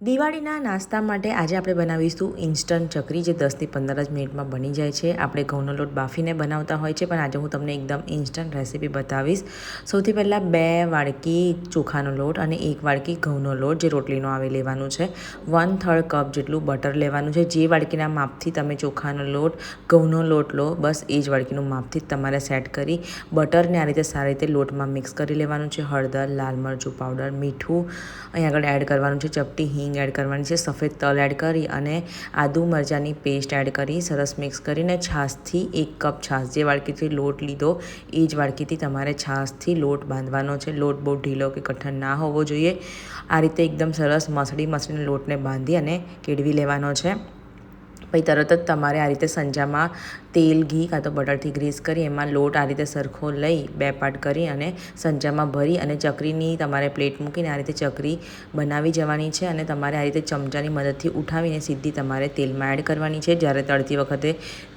દિવાળીના નાસ્તા માટે આજે આપણે બનાવીશું ઇન્સ્ટન્ટ ચકરી જે દસથી પંદર જ મિનિટમાં બની જાય છે. આપણે ઘઉંનો લોટ બાફીને બનાવતા હોય છે, પણ આજે હું તમને એકદમ ઇન્સ્ટન્ટ રેસીપી બતાવીશ. સૌથી પહેલાં બે વાડકી ચોખાનો લોટ અને એક વાડકી ઘઉંનો લોટ જે રોટલીનો આવે લેવાનું છે. વન થર્ડ કપ જેટલું બટર લેવાનું છે. જે વાડકીના માપથી તમે ચોખાનો લોટ, ઘઉંનો લોટ લો, બસ એ જ વાડકીનું માપથી તમારે સેટ કરી બટરને આ રીતે સારી રીતે લોટમાં મિક્સ કરી લેવાનું છે. હળદર, લાલ મરચું, પાવડર, મીઠું અહીં આગળ એડ કરવાનું છે. ચપટી, હિંગ એડ કરવાની છે, સફેદ તલ એડ કરી અને આદુ મરચાંની પેસ્ટ એડ કરી, સરસ મિક્સ કરીને છાશથી એક કપ છાશ જે વાડકીથી લોટ લીધો, એ જ વાડકીથી તમારે છાશથી લોટ બાંધવાનો છે. લોટ બહુ ઢીલો કે કઠણ ના હોવો જોઈએ. આ રીતે એકદમ સરસ મસળી મસળીને લોટને બાંધી અને કેળવી લેવાનો છે. પછી તરત જ તમારે આ રીતે સંજામાં તેલ, ઘી કાં તો બટરથી ગ્રીસ કરી, એમાં લોટ આ રીતે સરખો લઈ બે પાટ કરી અને સંજામાં ભરી અને ચકરીની તમારે પ્લેટ મૂકીને આ રીતે ચકરી બનાવી જવાની છે અને તમારે આ રીતે ચમચાની મદદથી ઉઠાવીને સીધી તમારે તેલમાં એડ કરવાની છે. જ્યારે તળતી વખતે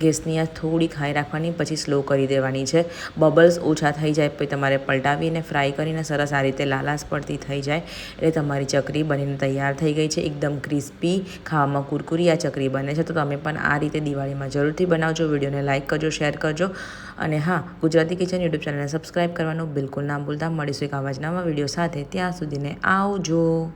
ગેસની આ થોડી ખાઈ રાખવાની, પછી સ્લો કરી દેવાની છે. બબલ્સ ઓછા થઈ જાય પછી તમારે પલટાવીને ફ્રાય કરીને સરસ આ રીતે લાલાશ પડતી થઈ જાય એટલે તમારી ચકરી બનીને તૈયાર થઈ ગઈ છે. એકદમ ક્રિસ્પી, ખાવામાં કુરકુરી આ ચકરી બને છે. તો તમે પણ આ રીતે દિવાળીમાં જરૂરથી બનાવજો, વિડીયોને લાઇક કરજો શેર કરજો. અને હા, ગુજરાતી કિચન યુટ્યુબ ચેનલને સબસ્ક્રાઈબ કરવાનું બિલકુલ ના ભૂલતા. મળીશું એક આવા નવા વીડિયો સાથે. ત્યાં સુધીને આવજો.